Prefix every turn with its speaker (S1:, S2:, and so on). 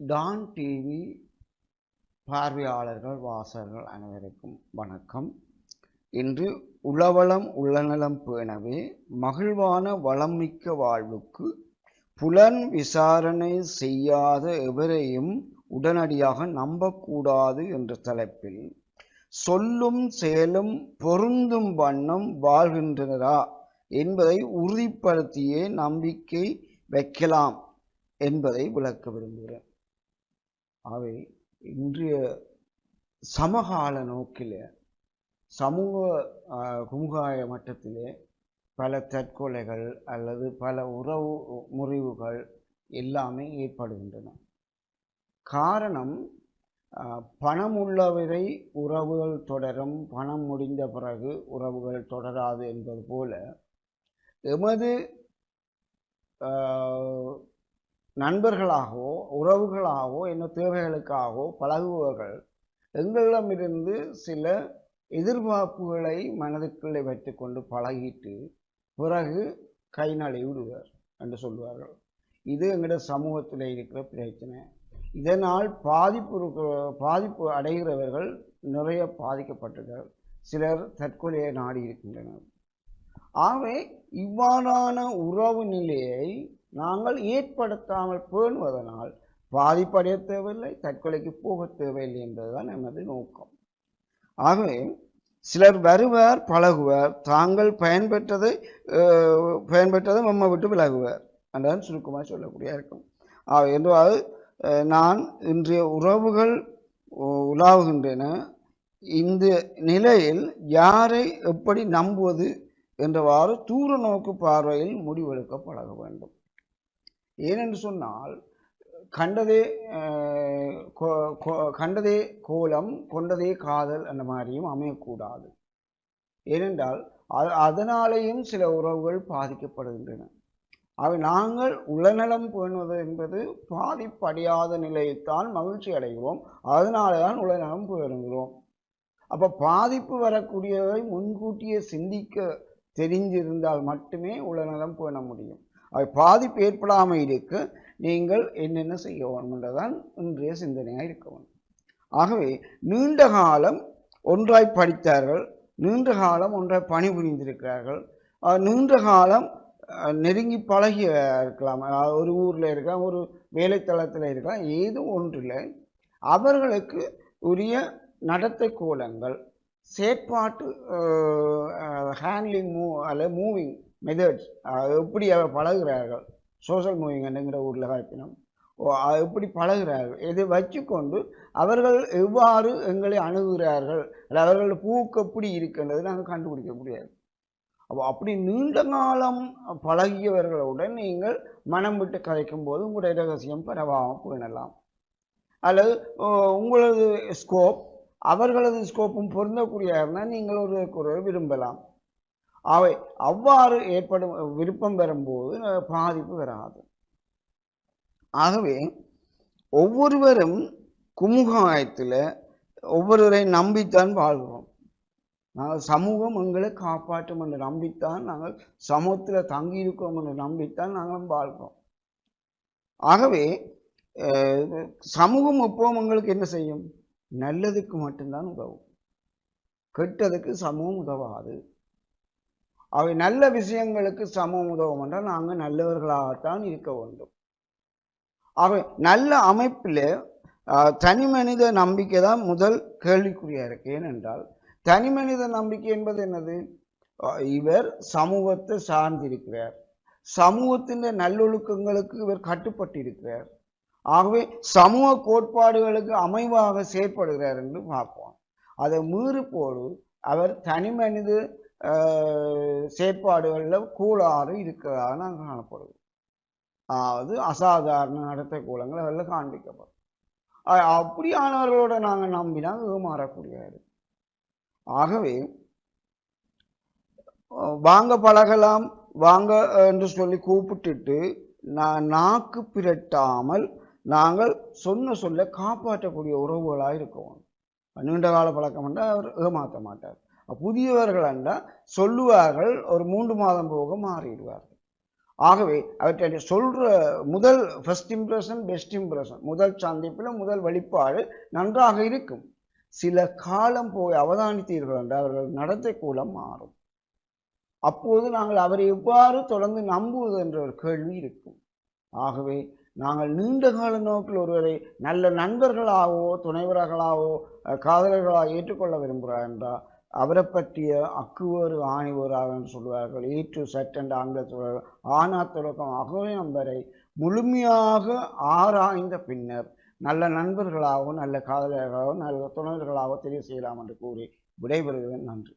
S1: Don TV பார்வையாளர்கள் வாசகர்கள் அனைவருக்கும் வணக்கம். இன்று உளவளம் உள்ளநலம் பேணவே மகிழ்வான வளம்மிக்க வாழ்வுக்கு புலன் விசாரணை செய்யாத எவரையும் உடனடியாக நம்பக்கூடாது என்ற தலைப்பில் சொல்லும் செயலும் பொருந்தும் வண்ணம் வாழ்கின்றனரா என்பதை உறுதிப்படுத்தியே நம்பிக்கை வைக்கலாம் என்பதை விளக்க விரும்புகிறேன். அவை இன்றைய சமகால நோக்கில் சமூக ஆஹ், சமுதாய மட்டத்திலே பல தற்கொலைகள் அல்லது பல உறவு முறிவுகள் எல்லாமே ஏற்படுகின்றன. காரணம் பணம் உள்ளவரை உறவுகள் தொடரும். பணம் முடிந்த பிறகு உறவுகள் தொடராது என்பது போல எமது நண்பர்களாகவோ உறவுகளாகவோ என்ன தேவைகளுக்காகவோ பழகுபவர்கள் எங்களிடமிருந்து சில எதிர்பார்ப்புகளை மனதுக்குள்ளே வைத்துக்கொண்டு பழகிட்டு பிறகு கை நழுவி என்று சொல்வார்கள். இது எங்களோட சமூகத்தில் இருக்கிற பிரச்சனை. இதனால் பாதிப்பு பாதிப்பு அடைகிறவர்கள் நிறைய பாதிக்கப்பட்டனர் சிலர் தற்கொலையை நாடி இருக்கின்றனர். ஆகவே இவ்வாறான உறவு நிலையை நாங்கள் ஏற்படுத்தாமல் பேணுவதனால் பாதிப்படைய தேவையில்லை தற்கொலைக்கு போக தேவையில்லை என்பதுதான் நமது நோக்கம். ஆகவே சிலர் வருவார் பழகுவர் தாங்கள் பயன்பெற்றதை பயன்பெற்றதை நம்ம விட்டு விலகுவர் என்றுதான் சுருக்கமாக சொல்லக்கூடிய இருக்கும். ஆக, என்றால் நான் இன்றைய உறவுகள் உ- உலாவுகின்றன. இந்த நிலையில் யாரை எப்படி நம்புவது என்றவாறு தூர நோக்கு பார்வையில் முடிவெடுக்க பழக வேண்டும். ஏனென்று சொன்னால் கண்டதே கண்டதே கோலம் கொண்டதே காதல் அந்த மாதிரியும் அமையக்கூடாது. ஏனென்றால் அ- அதனாலேயும் சில உறவுகள் பாதிக்கப்படுகின்றன. அவை நாங்கள் உளநலம் பேணுவது என்பது பாதிப்படையாத நிலையைத்தான் மகிழ்ச்சி அடைகிறோம். அதனால தான் உளநலம் பேணுகிறோம். அப்போ பாதிப்பு வரக்கூடியவை முன்கூட்டியே சிந்திக்க தெரிஞ்சிருந்தால் மட்டுமே உளநலம் பேண முடியும். அவை பாதிப்பு ஏற்படாமல் இருக்க. நீங்கள் என்னென்ன செய்ய வேண்டும்ன்றதான் இன்றைய சிந்தனையாக இருக்க வேண்டும். ஆகவே நீண்ட காலம் ஒன்றாய் படித்தார்கள். நீண்ட காலம் ஒன்றாய் பணிபுரிந்திருக்கிறார்கள். நீண்ட காலம் நெருங்கி பழகி இருக்கலாம். ஒரு ஊரில் இருக்கலாம் ஒரு வேலைத்தளத்தில் இருக்கலாம் ஏதும் ஒன்றில் அவர்களுக்கு உரிய நடத்தை கோலங்கள் செயற்பாட்டு ஹேண்ட்லிங் மூவ் அல்ல மூவிங் மெத்தட்ஸ் எப்படி அவர் பழகிறார்கள் சோஷியல் மூவிங் என்னங்கிற ஊரில் காப்பினம் ஓ அது எப்படி பழகிறார்கள் இதை வச்சுக்கொண்டு அவர்கள் எவ்வாறு எங்களை அணுகுகிறார்கள் அல்லது அவர்கள் பூக்கு எப்படி இருக்குன்றது நாங்கள் கண்டுபிடிக்க முடியாது. அப்போ அப்படி நீண்ட காலம் பழகியவர்களுடன் நீங்கள் மனம் விட்டு கதைக்கும் போது உங்களுடைய ரகசியம் பரவாமல் போயிடலாம். அல்லது உங்களது ஸ்கோப் அவர்களது ஸ்கோப்பும் பொருந்தக்கூடிய இருந்தால் நீங்கள் ஒருவருக்கு விரும்பலாம். அவை அவ்வாறு ஏற்படும் விருப்பம் பெறும்போது பாதிப்பு வராது. ஆகவே ஒவ்வொருவரும் குமுகாயத்தில் ஒவ்வொருவரை நம்பித்தான் வாழ்கிறோம் நாங்கள் சமூகம் எங்களை காப்பாற்றும் என்று நம்பித்தான் நாங்கள் சமூகத்தில் தங்கியிருக்கோம் என்று நம்பித்தான் நாங்கள் வாழ்கிறோம். ஆகவே சமூகம் எப்போவும் எங்களுக்கு என்ன செய்யும்? நல்லதுக்கு மட்டும்தான் உதவும். கெட்டதுக்கு சமூகம் உதவாது. அவை நல்ல விஷயங்களுக்கு சமூகம் உதவும் என்றால் நாங்கள் நல்லவர்களாகத்தான் இருக்க வேண்டும். ஆகவே நல்ல அமைப்பில் தனி மனித நம்பிக்கை தான் முதல் கேள்விக்குறியாக இருக்கு ஏனென்றால் தனி மனித நம்பிக்கை என்பது என்னது? இவர் சமூகத்தை சார்ந்திருக்கிறார். சமூகத்தின் நல்லொழுக்கங்களுக்கு இவர் கட்டுப்பட்டிருக்கிறார். ஆகவே சமூக கோட்பாடுகளுக்கு அமைவாக செயற்படுகிறார் என்று பார்ப்போம். அதை மீறுபோடு அவர் தனி மனித செயற்பாடுகளில் கூடாறு இருக்கிறதாக நாங்கள் காணப்படுது. அதாவது அசாதாரண நடத்தை கூலங்கள் அதில் காண்பிக்கப்படும். அப்படியானவர்களோட நாங்கள் நம்பினால் ஏமாறக்கூடியது ஆகவே வாங்க பழகலாம் வாங்க என்று சொல்லி கூப்பிட்டுட்டு நான் நாக்கு பிரட்டாமல் நாங்கள் சொன்ன சொல்ல காப்பாற்றக்கூடிய உறவுகளாக இருக்கணும் நீண்ட கால பழக்கம் என்றால் அவர் ஏமாற்ற மாட்டார். புதியவர்கள் என்றால் சொல்லுவார்கள் ஒரு மூன்று மாதம் போக மாறிடுவார்கள். ஆகவே அவற்றை சொல்ற முதல் ஃபர்ஸ்ட் இம்ப்ரெஷன் பெஸ்ட் இம்ப்ரெஷன் முதல் சந்திப்பில் முதல் வெளிப்பாடு நன்றாக இருக்கும். சில காலம் போய் அவதானித்தீர்கள் என்றால் அவர்கள் நடத்தை கூட மாறும். அப்போது நாங்கள் அவரை எவ்வாறு தொடர்ந்து நம்புவது என்ற ஒரு கேள்வி இருக்கும். ஆகவே நாங்கள் நீண்ட கால நோக்கில் ஒருவரை நல்ல நண்பர்களாகவோ துணைவர்களாகவோ காதலர்களாக ஏற்றுக்கொள்ள விரும்புகிறார் என்றால் அவரை பற்றிய அக்குவரு ஆணிவராகன்னு சொல்வார்கள். ஏ டு செட் ஆங்கிலத்தில் ஆனா தொடக்கம் அகவை நம்பரை முழுமையாக ஆராய்ந்த பின்னர் நல்ல நண்பர்களாகவும் நல்ல காதலர்களாகவும் நல்ல துணவர்களாகவும் தெரிவு செய்யலாம் என்று கூறி விடைபெறுகிறேன். நன்றி.